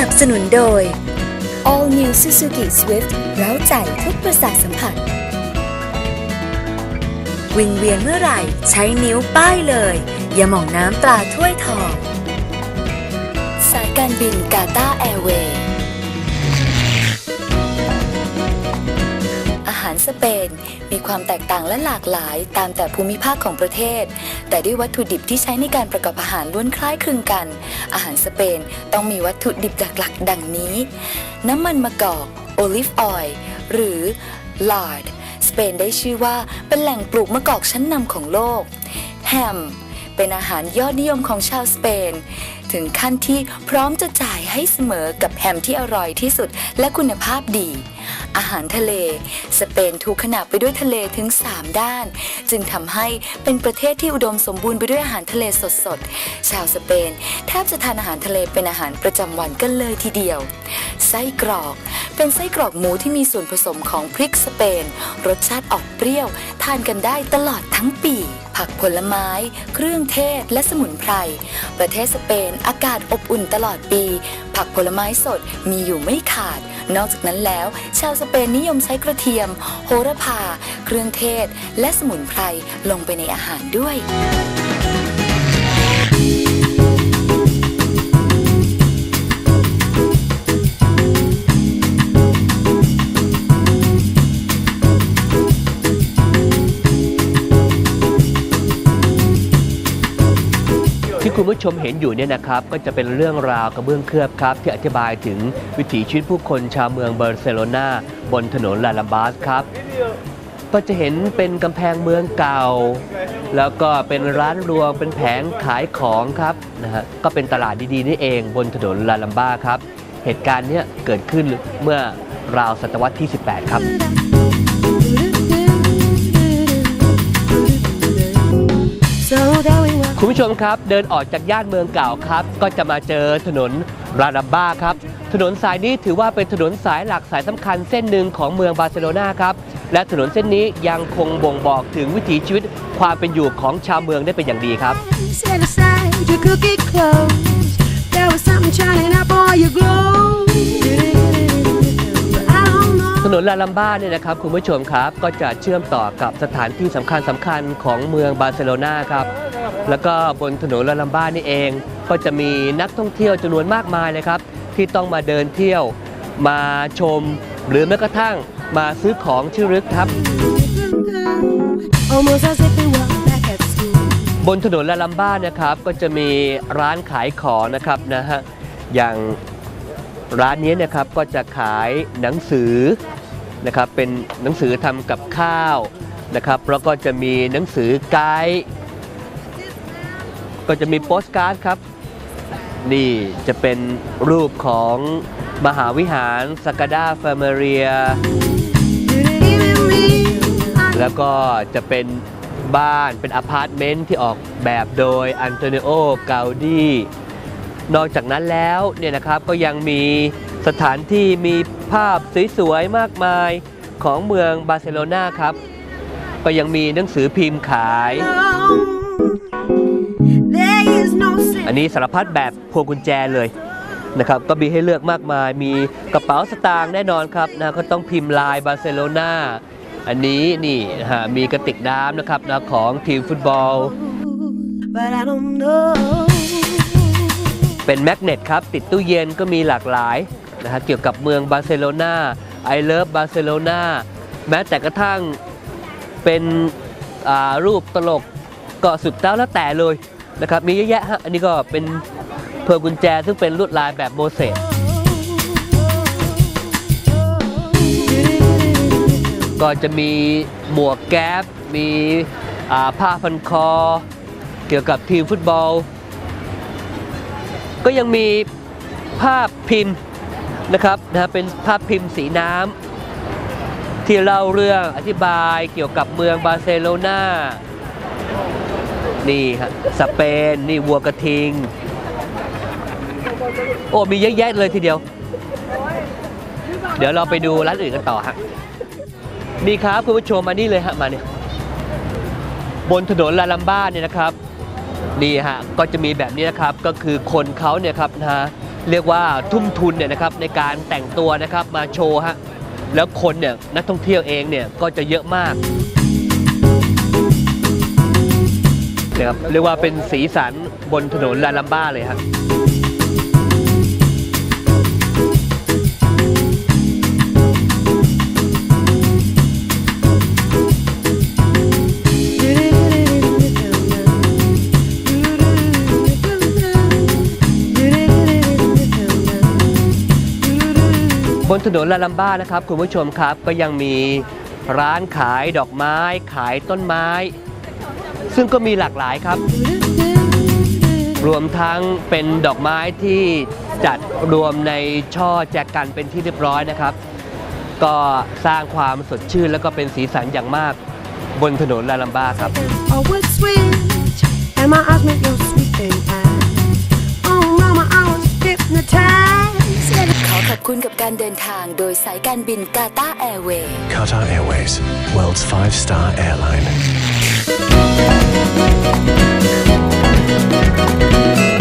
นับสนุนโดย All New Suzuki Swift เร้าใจทุกประสาทสัมผัส วิงเวียนเมื่อไหร่ใช้นิ้วป้ายเลย อย่าหมองน้ำตราถ้วยทอง สายการบินกาตาแอร์เวย์ หารสเปน มีความแตกต่างและหลากหลายตามแต่ภูมิภาคของประเทศ แต่ด้วยวัตถุดิบที่ใช้ในการประกอบอาหารล้วนคล้ายคลึงกัน อาหารสเปนต้องมีวัตถุดิบหลักๆ ดังนี้ น้ำมันมะกอกโอลิฟออยล์หรือลาร์ดสเปนได้ชื่อว่าเป็นแหล่งปลูกมะกอกชั้นนำของโลก แฮม เป็นอาหารยอดนิยมของชาวสเปน ถึงขั้นที่พร้อมจะจ่ายให้เสมอกับแฮมที่อร่อยที่สุดและคุณภาพดี อาหารทะเล สเปนถูกขนาบไปด้วยทะเลถึง 3 ด้าน จึงทำให้เป็นประเทศที่อุดมสมบูรณ์ไปด้วยอาหารทะเลสดๆ ชาวสเปนแทบจะทานอาหารทะเลเป็นอาหารประจำวันกันเลยทีเดียว ไส้กรอก เป็นไส้กรอกหมูที่มีส่วนผสมของพริกสเปน รสชาติออกเปรี้ยว ทานกันได้ตลอดทั้งปี ผักผลไม้ เครื่องเทศและสมุนไพร ประเทศสเปนอากาศอบอุ่นตลอดปี ผักผลไม้สดมีอยู่ไม่ขาดนอกจากนั้นแล้ว ชาวสเปนนิยมใช้กระเทียม โหระพา เครื่องเทศ และสมุนไพรลงไปในอาหารด้วย คุณผู้ชมเห็นอยู่เนี่ยนะครับ ก็จะเป็นเรื่องราวกระเบื้องเคลือบครับ ที่อธิบายถึงวิถีชีวิตผู้คนชาวเมืองเบอร์เซโลนาบนถนนลาลัมบาสครับก็จะเห็นเป็นกำแพงเมืองเก่า แล้วก็เป็นร้านรวงเป็นแผงขายของครับนะฮะก็เป็นตลาดดีๆนี่เองบนถนนลาลัมบาครับ เหตุการณ์เนี้ยเกิดขึ้นเมื่อราวศตวรรษที่ 18 ครับ คุณผู้ชมครับ เดินออกจากย่านเมืองเก่าครับ ก็จะมาเจอถนนราดัมบ้าครับ ถนนสายนี้ถือว่าเป็นถนนสายหลักสายสำคัญเส้นหนึ่งของเมืองบาร์เซโลนาครับ และถนนเส้นนี้ยังคงบ่งบอกถึงวิถีชีวิตความเป็นอยู่ของชาวเมืองได้เป็นอย่างดีครับ ถนนลาลัมบ้าเนี่ยนะครับคุณผู้ชมครับ ก็จะเชื่อมต่อกับสถานที่สำคัญสำคัญของเมืองบาร์เซโลนาครับ แล้วก็บนถนนลาลัมบ้านี่เอง ก็จะมีนักท่องเที่ยวจำนวนมากมายเลยครับ ที่ต้องมาเดินเที่ยวมาชม หรือแม้กระทั่งมาซื้อของที่ระลึกครับ Almost as if we were back at school. บนถนนลาลัมบ้านะครับก็จะมีร้านขายของนะครับนะฮะอย่างร้านนี้นะครับก็จะขายหนังสือนะครับเป็นหนังสือทำกับข้าวนะครับแล้วก็จะมีหนังสือไกด์ ก็จะมีโปสการ์ดครับ นี่จะเป็นรูปของมหาวิหารสกาดาเฟอร์เมเรีย แล้วก็จะเป็นบ้านเป็นอพาร์ตเมนต์ที่ออกแบบโดยอันโตนิโอเกาดีนอกจากนั้นแล้วเนี่ยนะครับก็ยังมีสถานที่มีภาพสวยๆมากมายของเมืองบาร์เซโลนาครับ ก็ยังมีหนังสือพิมพ์ขาย อัน sense. นี้สารพัดแบบพวงกุญแจเลยนะครับก็มีให้เลือกมากมายมีกระเป๋าสตางค์แน่นอนครับนะก็ต้องพิมพ์ลายบาร์เซโลนาอันนี้นี่นะฮะมีกระติกน้ำนะครับนะของทีมฟุตบอล But I don't know. เป็นแมกเนตครับติดตู้เย็นก็มีหลากหลายนะฮะเกี่ยวกับเมืองบาร์เซโลนาไอเลิฟบาร์เซโลนาแม้แต่กระทั่งเป็นอ่ารูปตลกก็สุดแล้วแล้วแต่เลย นะครับมีเยอะแยะฮะอันนี้ก็เป็นเพลกุญแจซึ่งเป็นลวดลายแบบโมเสสก็จะมีหมวกแก๊ปมีผ้าพันคอ เกี่ยวกับทีมฟุตบอล ก็ยังมีภาพพิมพ์นะครับนะฮะเป็นภาพพิมพ์สีน้ำที่เล่าเรื่องอธิบายเกี่ยวกับเมืองบาร์เซโลนา นี่ฮะสเปนนี่วัวกระทิง โอ้มีเยอะแยะเลยทีเดียว เดี๋ยวเราไปดูร้านอื่นกันต่อฮะนี่ครับคุณผู้ชมมานี่เลยฮะมาเนี่ยบนถนนลาลัมบ้าเนี่ยนะครับนี่ฮะก็จะมีแบบนี้นะครับก็คือคนเขาเนี่ยครับนะฮะเรียกว่าทุ่มทุนเนี่ยนะครับในการแต่งตัวนะครับมาโชว์ฮะแล้วคนเนี่ยนักท่องเที่ยวเองเนี่ยก็จะเยอะมาก นะครับเรียกว่าเป็นสีสันบนถนนลาลัมบ้าเลยครับบนถนนลาลัมบ้านะครับคุณผู้ชมครับก็ยังมีร้านขายดอกไม้ ขายต้นไม้ ซึ่งก็มีหลากหลายครับ รวมทั้งเป็นดอกไม้ที่จัดรวมในช่อแจกันเป็นที่เรียบร้อยนะครับ ก็สร้างความสดชื่นแล้วก็เป็นสีสันอย่างมากบนถนนลาลัมบ้าครับ Oh, what switch? And my eyes met your sweeping eyes. Oh, mama, I was hypnotized. Yeah, ขอขอบคุณกับการเดินทางโดยสายการบินกาตาแอร์เวย์ Qatar Airways, world's five star airline. Thank you.